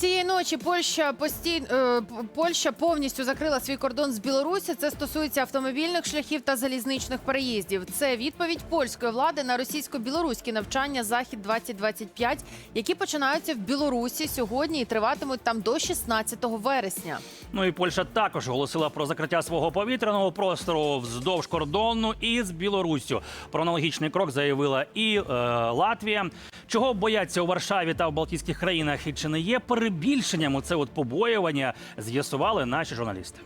Цієї ночі Польща постій... е, Польща повністю закрила свій кордон з Білорусі. Це стосується автомобільних шляхів та залізничних переїздів. Це відповідь польської влади на російсько-білоруські навчання Захід 2025 які починаються в Білорусі сьогодні і триватимуть там до 16 вересня. Ну і Польща також оголосила про закриття свого повітряного простору вздовж кордону із Білоруссю. Про аналогічний крок заявила і е, Латвія. Чого бояться у Варшаві та в Балтійських країнах, і чи не є перебільшенням це от побоювання, з'ясували наші журналісти.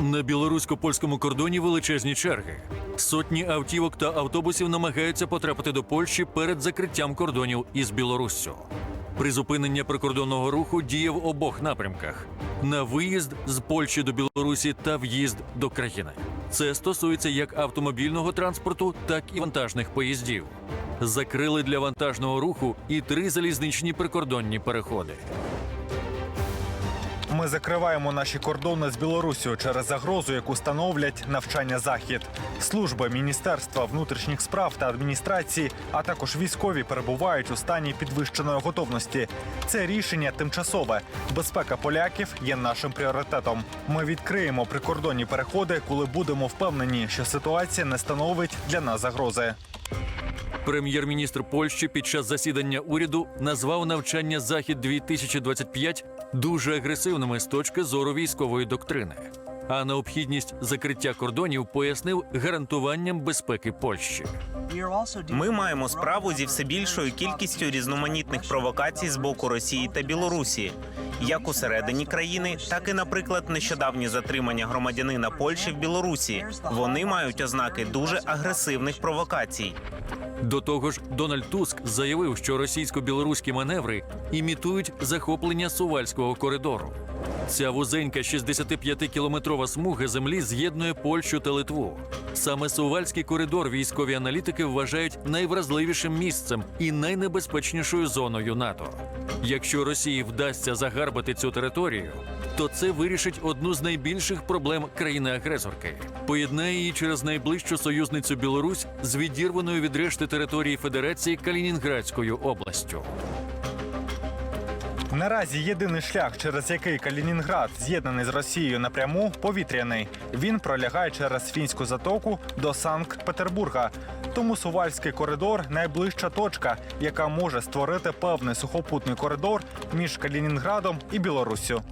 На білорусько-польському кордоні величезні черги. Сотні автівок та автобусів намагаються потрапити до Польщі перед закриттям кордонів із Білоруссю. Призупинення прикордонного руху діє в обох напрямках: на виїзд з Польщі до Білорусі та в'їзд до країни. Це стосується як автомобільного транспорту, так і вантажних поїздів. Закрили для вантажного руху і три залізничні прикордонні переходи. Ми закриваємо наші кордони з Білоруссю через загрозу, яку становлять навчання захід. Служби Міністерства внутрішніх справ та адміністрації, а також військові перебувають у стані підвищеної готовності. Це рішення тимчасове. Безпека поляків є нашим пріоритетом. Ми відкриємо прикордонні переходи, коли будемо впевнені, що ситуація не становить для нас загрози. Прем'єр-міністр Польщі під час засідання уряду назвав навчання Захід 2025 дуже агресивними з точки зору військової доктрини. А необхідність закриття кордонів пояснив гарантуванням безпеки Польщі. Ми маємо справу зі все більшою кількістю різноманітних провокацій з боку Росії та Білорусі, як усередині країни, так і, наприклад, нещодавні затримання громадянина Польщі в Білорусі. Вони мають ознаки дуже агресивних провокацій. До того ж, Дональд Туск заявив, що російсько-білоруські маневри імітують захоплення сувальського коридору. Ця вузенька 65-кілометрова смуга землі з'єднує Польщу та Литву. Саме сувальський коридор військові аналітики вважають найвразливішим місцем і найнебезпечнішою зоною НАТО. Якщо Росії вдасться загарбати цю територію, то це вирішить одну з найбільших проблем країни-агресорки. Поєднає її через найближчу союзницю Білорусь з відірваною від решти території Федерації Калінінградською областю. Наразі єдиний шлях, через який Калінінград з'єднаний з Росією напряму, повітряний. Він пролягає через фінську затоку до Санкт-Петербурга. Тому Сувальський коридор найближча точка, яка може створити певний сухопутний коридор між Калінінградом і Білоруссю.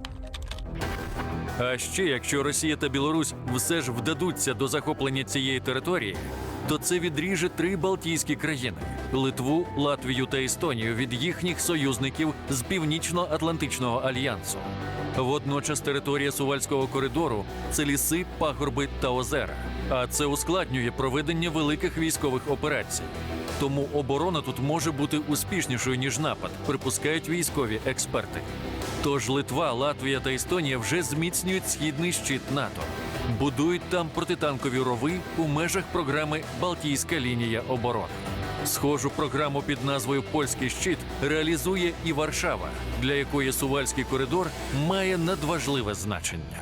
А ще якщо Росія та Білорусь все ж вдадуться до захоплення цієї території, то це відріже три Балтійські країни Литву, Латвію та Естонію від їхніх союзників з Північно-Атлантичного альянсу. Водночас територія Сувальського коридору це ліси, пагорби та озера. А це ускладнює проведення великих військових операцій. Тому оборона тут може бути успішнішою ніж напад, припускають військові експерти. Тож Литва, Латвія та Естонія вже зміцнюють східний щит НАТО, будують там протитанкові рови у межах програми Балтійська лінія оборони. Схожу програму під назвою Польський щит реалізує і Варшава, для якої Сувальський коридор має надважливе значення.